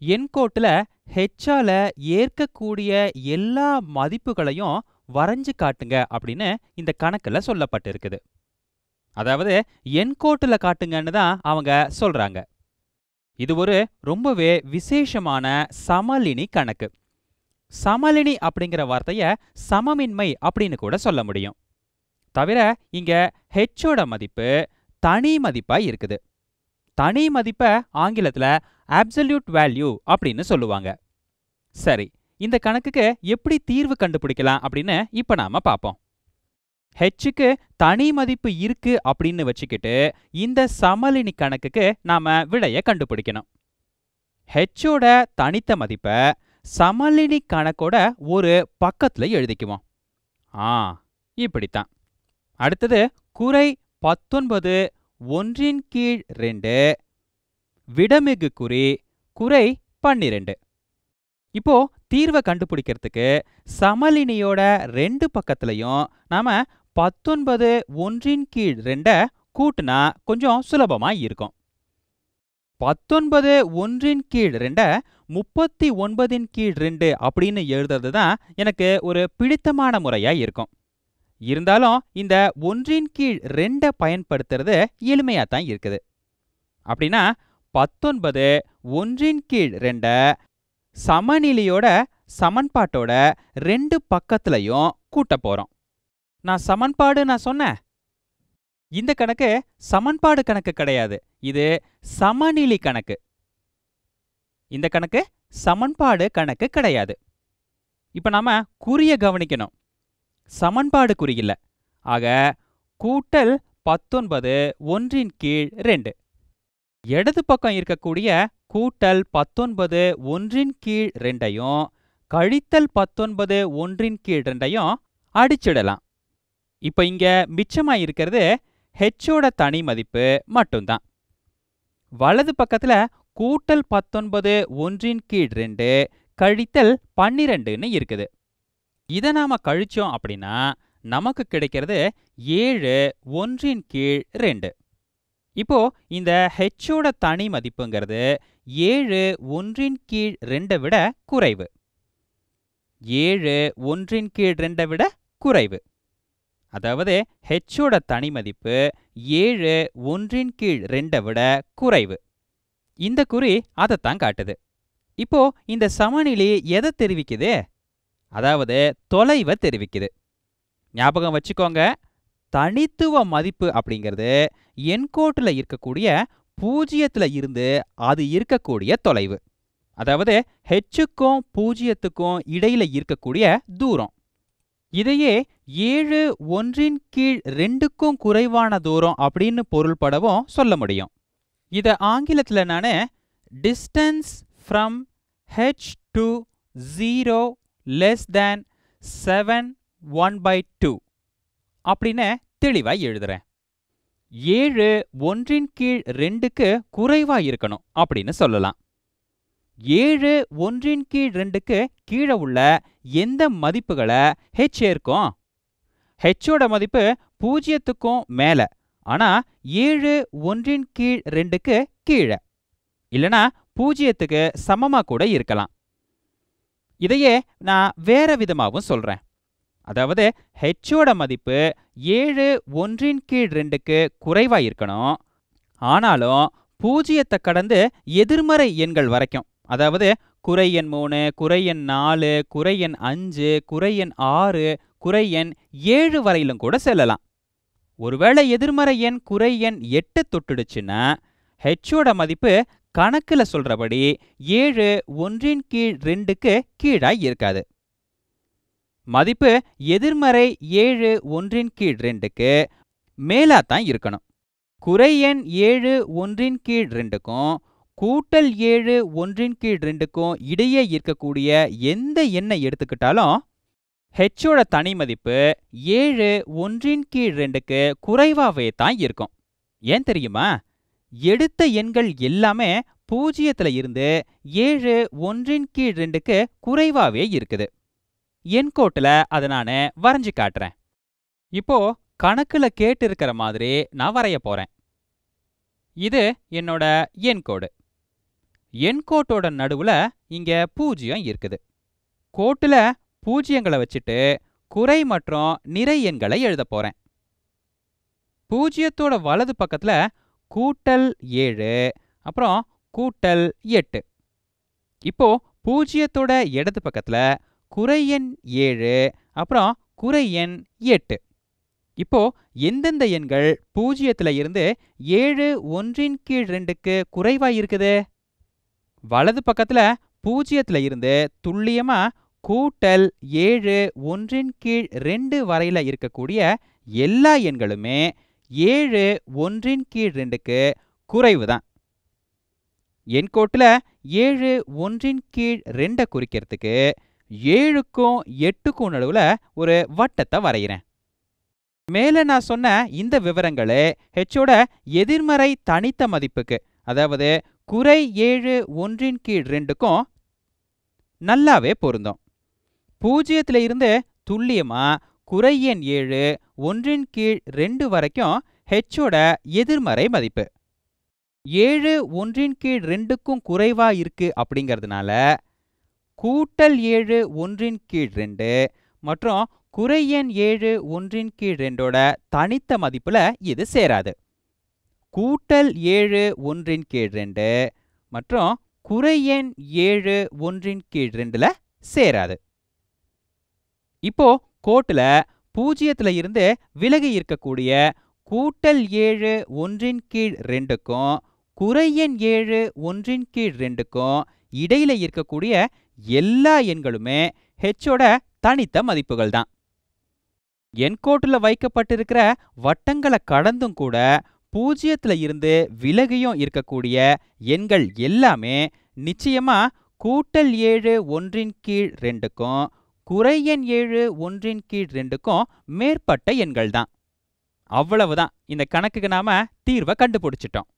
என் கோட்டில் ஹெச்சால ஏற்கக்கூடிய எல்லா மதிப்புகளையும் வரைஞ்சு காட்டுங்க அப்படின்னு இந்த கணக்கில் சொல்லப்பட்டிருக்குது. அதாவது என் கோட்டில் காட்டுங்கன்னு தான் அவங்க சொல்றாங்க. இது ஒரு ரொம்பவே விசேஷமான சமலினி கணக்கு. சமலினி அப்படிங்கிற வார்த்தைய சமமின்மை அப்படின்னு கூட சொல்ல முடியும். தவிர இங்க ஹெச்சோட மதிப்பு தனி மதிப்பாக இருக்குது. தனி மதிப்பை ஆங்கிலத்துல அப்சல்யூட் வேல்யூ அப்படின்னு சொல்லுவாங்க. சரி இந்த கணக்குக்கு எப்படி தீர்வு கண்டுபிடிக்கலாம் அப்படின்னு இப்ப நாம பார்ப்போம். ஹெச்சுக்கு தனி மதிப்பு இருக்கு அப்படின்னு வச்சுக்கிட்டு இந்த சமலினி கணக்குக்கு நாம விடைய கண்டுபிடிக்கணும். ஹெச்சோட தனித்த மதிப்பை சமலினி கணக்கோட ஒரு பக்கத்துல எழுதிக்குவோம். ஆ இப்படித்தான். அடுத்தது குறை பத்தொன்பது ஒன்றின் கீழ் ரெண்டு விடமிகு குறி குறை பன்னிரெண்டு. இப்போ தீர்வை கண்டுபிடிக்கிறதுக்கு சமலினியோட ரெண்டு பக்கத்துலயும் நாம பத்தொன்பது ஒன்றின் கீழ் ரெண்ட கூட்டுனா கொஞ்சம் சுலபமா இருக்கும். பத்தொன்பது ஒன்றின் கீழ் ரெண்ட முப்பத்தி ஒன்பதின் கீழ் ரெண்டு அப்படின்னு எழுதுறது தான் எனக்கு ஒரு பிடித்தமான முறையா இருக்கும். இருந்தாலும் இந்த ஒன்றின் கீழ் ரெண்டை பயன்படுத்துறது எளிமையா தான் இருக்குது. அப்படின்னா பத்தொன்பது ஒன்றின் கீழ் ரெண்ட சமநிலையோட சமன்பாட்டோட ரெண்டு பக்கத்துலயும் கூட்ட போறோம். நான் சமன்பாடு நான் சொன்னேன். இந்த கணக்கு சமன்பாடு கணக்கு கிடையாது. இது சமநிலை கணக்கு. இந்த கணக்கு சமன்பாடு கணக்கு கிடையாது. இப்ப நாம குறிய கவனிக்கணும். சமன்பாடு குறியில்ல ஆக கூட்டல் பத்தொன்பது ஒன்றின் கீழ் ரெண்டு. இடது பக்கம் இருக்கக்கூடிய கூட்டல் பத்தொன்பது ஒன்றின் கீழ் ரெண்டையும் கழித்தல் பத்தொன்பது ஒன்றின் கீழ் ரெண்டையும் அடிச்சிடலாம். இப்ப இங்க மிச்சமா இருக்கிறது ஹெச்சோட தனி மதிப்பு மட்டும்தான். வலது பக்கத்துல கூட்டல் பத்தொன்பது ஒன்றின் கீழ் ரெண்டு கழித்தல் பன்னிரெண்டுன்னு இருக்குது. இதை நாம கழிச்சோம் அப்படின்னா நமக்கு கிடைக்கிறது ஏழு ஒன்றின் கீழ் ரெண்டு. இப்போ இந்த ஹெச்சோட தனி மதிப்புங்கிறது ஏழு ஒன்றின் கீழ் ரெண்டை விட குறைவு. ஏழு ஒன்றின் கீழ் ரெண்டை விட குறைவு. அதாவது ஹெச்சோட தனி மதிப்பு ஏழு ஒன்றின் கீழ் ரெண்டை விட குறைவு. இந்த குறி அதைத்தான் காட்டுது. இப்போ இந்த சமநிலை எதை தெரிவிக்குது? அதாவது தொலைவை தெரிவிக்குது. ஞாபகம் வச்சுக்கோங்க தனித்துவ மதிப்பு அப்படிங்கிறது என்கோட்டில் இருக்கக்கூடிய பூஜ்ஜியத்தில் இருந்து அது இருக்கக்கூடிய தொலைவு. அதாவது ஹெச்சுக்கும் பூஜ்ஜியத்துக்கும் இடையில இருக்கக்கூடிய தூரம். இதையே ஏழு ஒன்றின் கீழ் ரெண்டுக்கும் குறைவான தூரம் அப்படின்னு பொருள்படவும் சொல்ல முடியும். இதை ஆங்கிலத்தில் நான் distance from H to zero less than seven one by two அப்படின்னு தெளிவாக எழுதுறேன். ஏழு ஒன்றின் கீழ் ரெண்டுக்கு குறைவா இருக்கணும் அப்படின்னு சொல்லலாம். ஏழு ஒன்றின் கீழ் ரெண்டுக்கு கீழே உள்ள எந்த மதிப்புகளை ஹெச் ஏற்கும்? ஹெச்சோட மதிப்பு பூஜ்ஜியத்துக்கும் மேல ஆனா ஏழு ஒன்றின் கீழ் ரெண்டுக்கு கீழே. இல்லனா பூஜ்ஜியத்துக்கு சமமா கூட இருக்கலாம். இதையே நான் வேற விதமாகவும் சொல்றேன். அதாவது ஹெச்சோட மதிப்பு ஏழு ஒன்றின் கீழ் ரெண்டுக்கு குறைவா இருக்கணும். ஆனாலும் பூஜ்ஜியத்தை கடந்து எதிர்மறை எண்கள் வரைக்கும். அதாவது குறை எண் மூணு குறை எண் நாலு குறை எண் அஞ்சு குறை எண் ஆறு குறை எண் ஏழு வரையிலும் கூட செல்லலாம். ஒருவேளை எதிர்மறை எண் குறை எண் எட்டு தொட்டுடுச்சுன்னா ஹெச்சோட மதிப்பு கணக்குல சொல்றபடி ஏழு ஒன்றின் கீழ் ரெண்டுக்கு கீழாய் இருக்காது. மதிப்பு எதிர்மறை ஏழு ஒன்றின் கீழ் ரெண்டுக்கு மேலா தான் இருக்கணும். குறை எண் ஏழு ஒன்றின் கீழ் ரெண்டுக்கும் கூட்டல் ஏழு ஒன்றின் கீழ் ரெண்டுக்கும் இடையே இருக்கக்கூடிய எந்த எண்ணை எடுத்துக்கிட்டாலும் ஹெச்சோட தனி மதிப்பு ஏழு ஒன்றின் கீழ் ரெண்டுக்கு குறைவாவே தான் இருக்கும். ஏன் தெரியுமா? எடுத்த எண்கள் எல்லாமே பூஜ்ஜியத்தில் இருந்து ஏழு ஒன்றின் கீழ் ரெண்டுக்கு குறைவாவே இருக்குது. என்கோட்டில் அதை நான் வரைஞ்சு காட்டுறேன். இப்போ கணக்குல கேட்டு இருக்கிற மாதிரி நான் வரைய போறேன். இது என்னோட எண் கோடு. என் கோட்டோட நடுவுல இங்க பூஜ்ஜியம் இருக்குது. கோட்டில் பூஜ்ஜியங்களை வச்சுட்டு குறை மற்றும் நிறை எண்களை எழுத போறேன். பூஜ்ஜியத்தோட வலது பக்கத்துல கூட்டல் ஏழு அப்புறம் கூட்டல் எட்டு. இப்போ பூஜ்ஜியத்தோட இடது பக்கத்துல குறை எண் ஏழு அப்புறம் குறை எண் எட்டு. இப்போ எந்தெந்த எண்கள் பூஜ்ஜியத்துல இருந்து ஏழு ஒன்றின் கீழ் ரெண்டுக்கு குறைவா இருக்குது வலது பக்கத்துல பூஜ்ஜியத்துல இருந்து துல்லியமா கூட்டல் ஏழு ஒன்றின் கீழ் ரெண்டு வரையில இருக்கக்கூடிய எல்லா எண்களுமே ஏழு ஒன்றின் கீழ் ரெண்டுக்கு குறைவு தான். என் கோட்டில் ஏழு ஒன்றின் கீழ் ரெண்டை குறிக்கிறதுக்கு ஏழுக்கும் எட்டுக்கும் நடுவில் ஒரு வட்டத்தை வரைகிறேன். மேலே நான் சொன்ன இந்த விவரங்களே ஹெச்சோட எதிர்மறை தனித்த மதிப்புக்கு அதாவது குறை ஏழு ஒன்றின் கீழ் ரெண்டுக்கும் நல்லாவே பொருந்தும். பூஜ்ஜியத்தில் இருந்து துல்லியமா குறை எண் ஏழு ஒன்றின் கீழ் ரெண்டு வரைக்கும் ஹெச்சோட எதிர்மறை மதிப்பு. ஏழு ஒன்றின் கீழ் ரெண்டுக்கும் குறைவா இருக்கு அப்படிங்கிறதுனால கூட்டல் ஏழு ஒன்றின் கீழ் ரெண்டு மற்றும் குறை எண் ஏழு ஒன்றின் கீழ் ரெண்டோட தனித்த மதிப்புல இது சேராது. கூட்டல் ஏழு ஒன்றின் கீழ் ரெண்டு மற்றும் குறை எண் ஏழு ஒன்றின் கீழ் ரெண்டுல சேராது. இப்போ கோட்டுல பூஜ்ஜியத்துல இருந்து விலகி இருக்கக்கூடிய கூட்டல் ஏழு ஒன்றின் கீழ் ரெண்டுக்கும் குறையன் ஏழு ஒன்றின் கீழ் ரெண்டுக்கும் இடையில இருக்கக்கூடிய எல்லா எண்களுமே ஹெச்சோட தனித்த மதிப்புகள் தான். என்கோட்டில் வைக்கப்பட்டிருக்கிற வட்டங்களை கடந்தும் கூட பூஜ்ஜியத்தில் இருந்து விலகியும் இருக்கக்கூடிய எண்கள் எல்லாமே நிச்சயமா கூட்டல் ஏழு ஒன்றின் கீழ் ரெண்டுக்கும் குறை எண் ஏழு ஒன்றின் கீழ் ரெண்டுக்கும் மேற்பட்ட எண்கள் தான் அவ்வளவுதான். இந்த கணக்குக்கு நாம தீர்வை கண்டுபிடிச்சிட்டோம்.